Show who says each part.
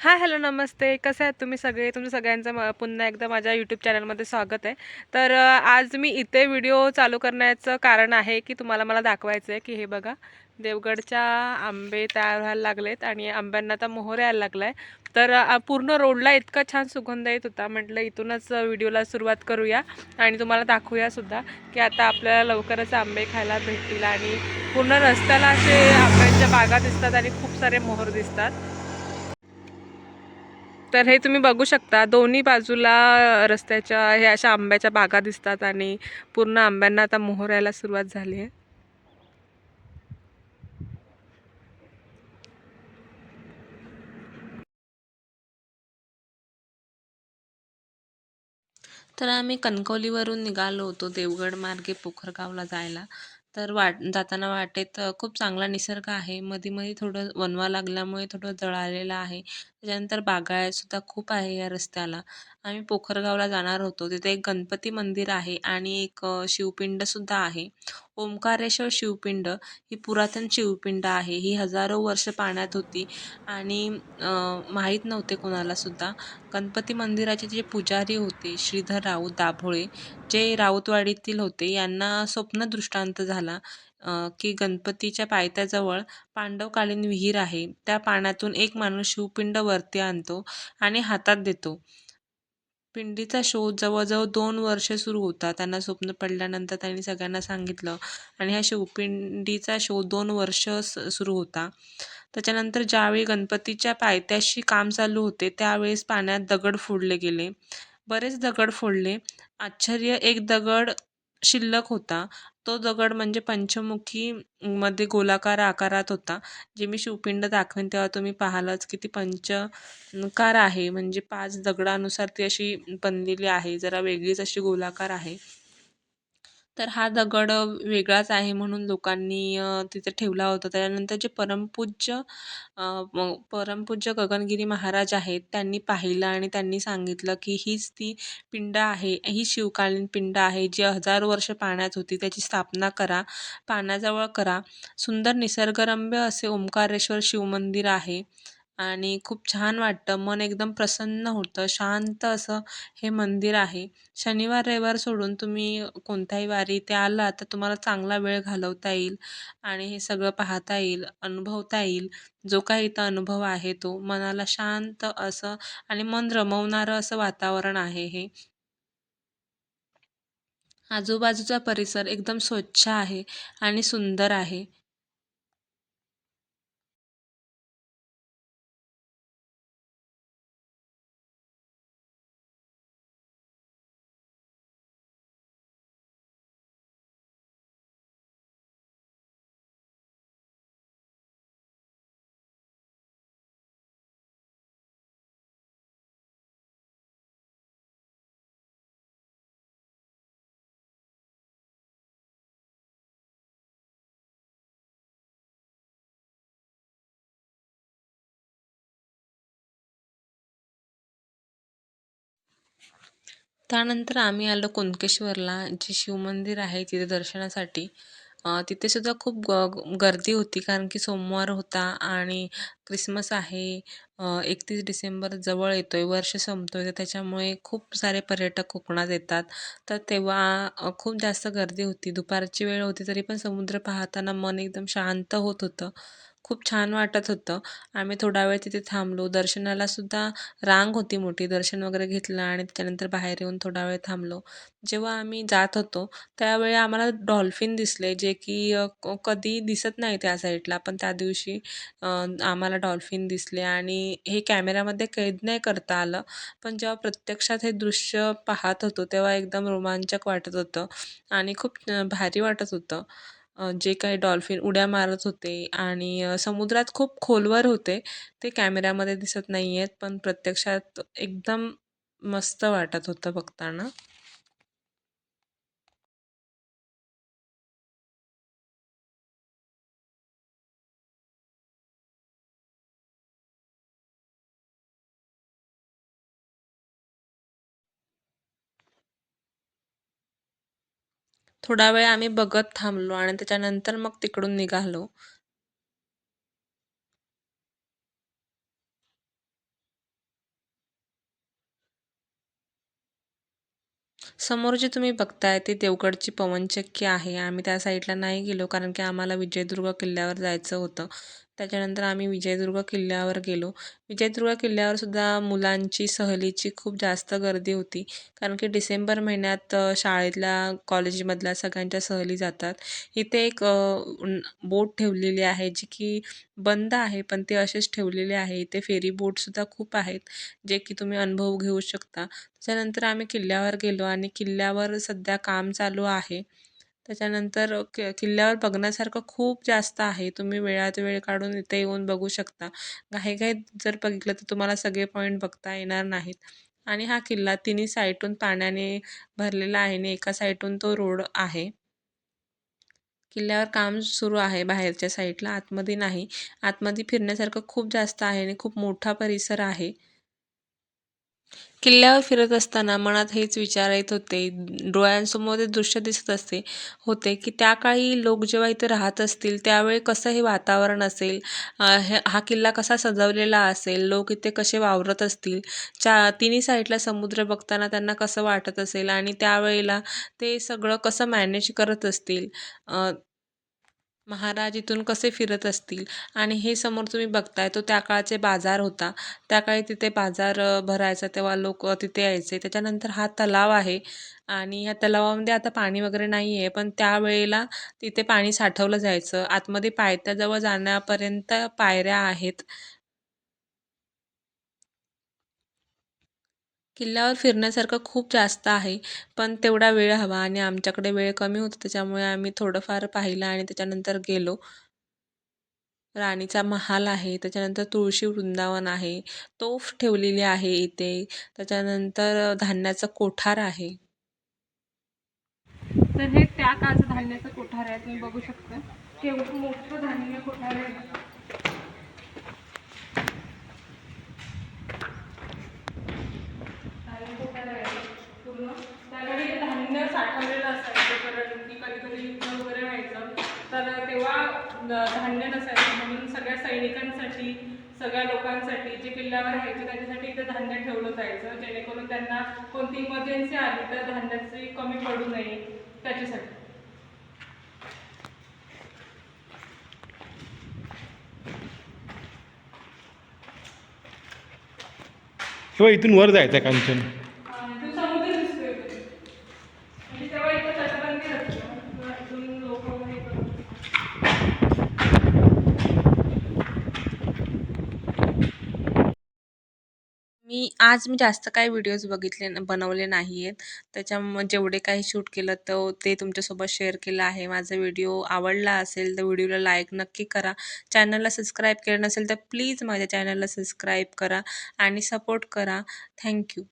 Speaker 1: Hi hello नमस्ते. कसे आहेत तुम्ही सगळे? तुमचं सगळ्यांचं म पुन्हा एकदा माझ्या यूट्यूब चॅनलमध्ये स्वागत आहे. तर आज मी इथे व्हिडिओ चालू करण्याचं कारण आहे की तुम्हाला मला दाखवायचं आहे की हे बघा देवगडच्या आंबे तयार व्हायला लागलेत आणि आंब्यांना आता मोहर यायला लागला आहे तर पूर्ण रोडला इतका छान सुगंध येत होता. म्हटलं इथूनच व्हिडिओला सुरुवात करूया आणि तुम्हाला दाखवूयासुद्धा की आता आपल्याला लवकरच आंबे खायला भेटतील आणि पूर्ण रस्त्याला असे आंब्यांच्या बागा दिसतात आणि खूप सारे मोहर दिसतात. तर हे तुम्ही बघू शकता दोन्ही बाजूला रस्त्याच्या हे अशा आंब्याच्या बागा दिसतात आणि पूर्ण आंब्यांना आता मोहर यायला सुरुवात झाली आहे. तर आम्ही कणकवलीवरून निघालो होतो देवगड मार्गे पोखरगावला जायला. तर वाट जाताना वाटेत खूप चांगला निसर्ग आहे. मध्ये मध्ये थोडं वनवा लागल्यामुळे थोडं जळालेलं आहे. त्याच्यानंतर बागायतसुद्धा खूप आहे या रस्त्याला. आम्ही पोखरगावला जाणार होतो. तिथे एक गणपती मंदिर आहे आणि एक शिवपिंडसुद्धा आहे. ओंकारेश्वर शिवपिंड ही पुरातन शिवपिंड आहे. ही हजारो वर्ष पाण्यात होती आणि माहीत नव्हते कोणालासुद्धा गणपती मंदिराचे जे पुजारी होते श्रीधर राऊत दाभोळे जे राऊतवाडीतील होते यांना स्वप्न दृष्टांत झाला. की गणपतीच्या पायथ्याजवळ पांडवकालीन विहीर आहे. त्या पाण्यातून एक माणूस शिवपिंड वरती आणतो आणि हातात देतो. पिंडीचा शोध जवळजवळ दोन वर्ष सुरू होता. त्यांना स्वप्न पडल्यानंतर त्यांनी सगळ्यांना सांगितलं आणि ह्या शिवपिंडीचा शोध दोन वर्ष सुरू होता. त्याच्यानंतर ज्यावेळी गणपतीच्या पायथ्याशी काम चालू होते त्यावेळेस पाण्यात दगड फोडले गेले. बरेच दगड फोडले. आश्चर्य एक दगड शिल्लक होता. तो दगड म्हणजे पंचमुखी मध्ये गोलाकार आकारात होता. जे मी शिवपिंड दाखवेन तेव्हा तुम्ही पाहालच की ती पंचकार आहे. म्हणजे पाच दगडानुसार ती अशी बनलेली आहे. जरा वेगळीच अशी गोलाकार आहे. तर हा दगड वेगळाच आहे म्हणून लोकांनी तिथे ठेवला होता. त्याच्यानंतर जे परमपूज्य परमपूज्य गगनगिरी महाराज आहेत त्यांनी पाहिलं आणि त्यांनी सांगितलं की हीच ती पिंड आहे ही शिवकालीन पिंड आहे जी हजारो वर्ष पाण्यात होती. त्याची स्थापना करा पाण्याजवळ करा. सुंदर निसर्गरम्य असे ओंकारेश्वर शिवमंदिर आहे. आणि खूप छान वाटतं. मन एकदम प्रसन्न होतं. शांत असं हे मंदिर आहे. शनिवार रविवार सोडून तुम्ही कोणत्याही वारी इथे आला तर तुम्हाला चांगला वेळ घालवता येईल आणि हे सगळं पाहता येईल अनुभवता येईल. जो काही इथं अनुभव आहे तो मनाला शांत असं आणि मन रमवणारं असं वातावरण आहे हे. आजूबाजूचा परिसर एकदम स्वच्छ आहे आणि सुंदर आहे. त्यानंतर आम्ही आलो कुणकेश्वरला जे शिवमंदिर आहे तिथे दर्शनासाठी. तिथेसुद्धा खूप ग गर्दी होती कारण की सोमवार होता आणि क्रिसमस आहे. एकतीस डिसेंबर जवळ येतो आहे वर्ष संपतोय तर त्याच्यामुळे खूप सारे पर्यटक कोकणात येतात. तर तेव्हा खूप जास्त गर्दी होती. दुपारची वेळ होती तरी पण समुद्र पाहताना मन एकदम शांत होत होतं. खूप छान वाटत होतं. आम्ही थोडा वेळ तिथे थांबलो. दर्शनाला सुद्धा रांग होती मोठी. दर्शन वगैरे घेतलं आणि त्याच्यानंतर बाहेर येऊन थोडा वेळ थांबलो. जेव्हा आम्ही जात होतो त्यावेळी आम्हाला डॉल्फिन दिसले जे की कधी दिसत नाही त्या साईडला पण त्या दिवशी आम्हाला डॉल्फिन दिसले आणि हे कॅमेऱ्यामध्ये कैद नाही करता आलं. पण जेव्हा प्रत्यक्षात हे दृश्य पाहत होतो तेव्हा एकदम रोमांचक वाटत होतं आणि खूप भारी वाटत होतं. जे काही डॉल्फिन उड्या मारत होते आणि समुद्रात खूप खोलवर होते ते कॅमेऱ्यामध्ये दिसत नाही आहेत पण प्रत्यक्षात एकदम मस्त वाटत होतं बघताना. थोडा वेळ आम्ही बघत थांबलो आणि त्याच्यानंतर मग तिकडून निघालो. समोर जी तुम्ही बघताय ती देवगडची पवनचक्की आहे. आम्ही त्या साईडला नाही गेलो कारण की आम्हाला विजयदुर्ग किल्ल्यावर जायचं होतं. त्याच्यानंतर आम्ही विजयदुर्ग किल्ल्यावर गेलो. विजयदुर्ग किल्ल्यावर सुद्धा मुलांची सहलीची खूप जास्त गर्दी होती. कारण की डिसेंबर महिन्यात शाळेतल्या कॉलेजमधल्या सगळ्यांच्या सहली जातात. इथे एक बोट ठेवलेली आहे जी की बंद आहे पण ते असेच ठेवलेले आहे. इथे फेरी बोटसुद्धा खूप आहेत जे की तुम्ही अनुभव घेऊ शकता. त्याच्यानंतर आम्ही किल्ल्यावर गेलो आणि किल्ल्यावर सध्या काम चालू आहे. त्याच्यानंतर कि किल्ल्यावर बघण्यासारखं खूप जास्त आहे. तुम्ही वेळात वेळ काढून इथे येऊन बघू शकता. घाईघाईत जर बघितलं तर तुम्हाला सगळे पॉईंट बघता येणार नाहीत. आणि हा किल्ला तिन्ही साईडून पाण्याने भरलेला आहे आणि एका साईडून तो रोड आहे. किल्ल्यावर काम सुरू आहे बाहेरच्या साईडला. आतमध्ये नाही. आतमध्ये फिरण्यासारखं खूप जास्त आहे आणि खूप मोठा परिसर आहे. किल्ल्यावर फिरत असताना मनात हेच विचार येत होते. डोळ्यांसमोर ते दृश्य दिसत असते होते की त्या काळी लोक जेव्हा इथे राहत असतील त्यावेळी कसं हे वातावरण असेल? हे हा किल्ला कसा सजवलेला असेल? लोक इथे कसे वावरत असतील? चा तिन्ही साईडला समुद्र बघताना त्यांना कसं वाटत असेल? आणि त्यावेळेला ते सगळं कसं मॅनेज करत असतील? महाराज इथून कसे फिरत असतील? आणि हे समोर तुम्ही बघताय तो त्या काळचे बाजार होता. त्या काळी तिथे बाजार भरायचा तेव्हा लोक तिथे यायचे. त्याच्यानंतर हा तलाव आहे आणि ह्या तलावामध्ये आता पाणी वगैरे नाही आहे पण त्यावेळेला तिथे पाणी साठवलं जायचं. आतमध्ये पायथ्याजवळ जाण्यापर्यंत पायऱ्या आहेत. किल्ल्यावर फिरण्यासारखं खूप जास्त आहे पण तेवढा वेळ हवा आणि आमच्याकडे वेळ कमी होता त्याच्यामुळे आम्ही थोडंफार पाहिलं आणि त्याच्यानंतर गेलो. राणीचा महाल आहे त्याच्यानंतर तुळशी वृंदावन आहे तोफ ठेवलेली आहे इथे त्याच्यानंतर धान्याचं कोठार आहे.
Speaker 2: तर हे त्या काळचं धान्याचं कोठार आहे तुम्ही बघू शकता. केवढं मोठं धान्य कोठार आहे धान्य कोठार आहे पूर्ण त्याकडे हे धान्य साठवलेलं असायचं कारण की कधी कधी युद्ध वगैरे व्हायचं तर तेव्हा ध- धान्य नसायचं म्हणून सगळ्या सैनिकांसाठी सगळ्या लोकांसाठी जे किल्ल्यावर राहायचे त्यांच्यासाठी इथं धान्य ठेवलं जायचं. जेणेकरून त्यांना कोणती इमर्जन्सी आली तर धान्याची कमी पडू नये त्याच्यासाठी.
Speaker 3: किंवा इथून वर जायचं कांचन
Speaker 2: आणि तो समुद्र दिसतोय इथे. म्हणजे तेव्हा इथं तटबंदी होती ना. इथून लोक वगैरे इकडून
Speaker 1: मी आज मी जास्त काही व्हिडिओज बघितले बनवले नाही आहेत त्याच्या जेवढे काही शूट केलं तर ते तुमच्यासोबत शेअर केलं आहे. माझा व्हिडिओ आवडला असेल तर व्हिडिओला लाईक नक्की करा. चॅनलला सबस्क्राईब केलं नसेल तर प्लीज माझ्या चॅनलला सबस्क्राईब करा आणि सपोर्ट करा. थँक्यू